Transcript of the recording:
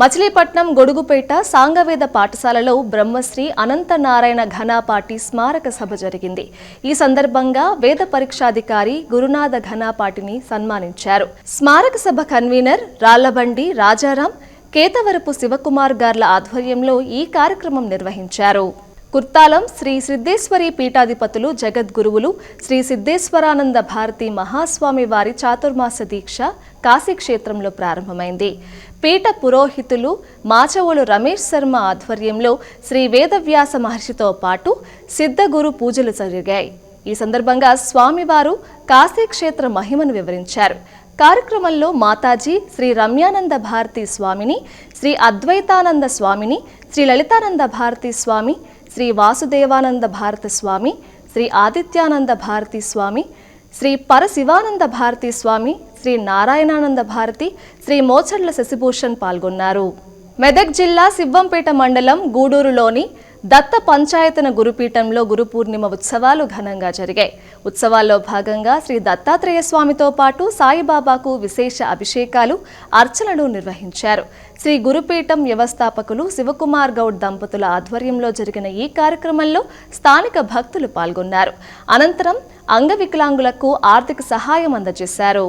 మచిలీపట్నం గొడుగుపేట సాంగవేద పాఠశాలలో బ్రహ్మశ్రీ అనంతనారాయణ ఘనాపాటి స్మారక సభ జరిగింది. ఈ సందర్భంగా వేద పరీక్షాధికారి గురునాథ ఘనాపాటిని సన్మానించారు. స్మారక సభ కన్వీనర్ రాళ్ళబండి రాజారాం కేతవరపు శివకుమార్ గార్ల ఆధ్వర్యంలో ఈ కార్యక్రమం నిర్వహించారు. కుర్తాలం శ్రీ సిద్ధేశ్వరి పీఠాధిపతులు జగద్గురువులు శ్రీ సిద్ధేశ్వరానంద భారతి మహాస్వామి వారి చాతుర్మాస దీక్ష కాశీక్షేత్రంలో ప్రారంభమైంది. పీఠ పురోహితులు మాచవోలు రమేష్ శర్మ ఆధ్వర్యంలో శ్రీ వేదవ్యాస మహర్షితో పాటు సిద్ధగురు పూజలు జరిగాయి. ఈ సందర్భంగా స్వామివారు కాశీక్షేత్ర మహిమను వివరించారు. కార్యక్రమంలో మాతాజీ శ్రీ రమ్యానంద భారతి స్వామిని శ్రీ అద్వైతానంద స్వామిని శ్రీ లలితానంద భారతి స్వామి శ్రీ వాసుదేవానంద భారత స్వామి శ్రీ ఆదిత్యానంద భారతి స్వామి శ్రీ పరశివానంద భారతి స్వామి శ్రీ నారాయణానంద భారతి శ్రీ మోచర్ల శశిభూషణ్ పాల్గొన్నారు. మెదక్ జిల్లా సివ్వంపేట మండలం గూడూరులోని దత్త పంచాయతన గురుపీఠంలో గురు పూర్ణిమ ఉత్సవాలు ఘనంగా జరిగాయి. ఉత్సవాల్లో భాగంగా శ్రీ దత్తాత్రేయ స్వామితో పాటు సాయిబాబాకు విశేష అభిషేకాలు అర్చనలు నిర్వహించారు. శ్రీ గురుపీఠం వ్యవస్థాపకులు శివకుమార్ గౌడ్ దంపతుల ఆధ్వర్యంలో జరిగిన ఈ కార్యక్రమంలో స్థానిక భక్తులు పాల్గొన్నారు. అనంతరం అంగవికలాంగులకు ఆర్థిక సహాయం అందజేశారు.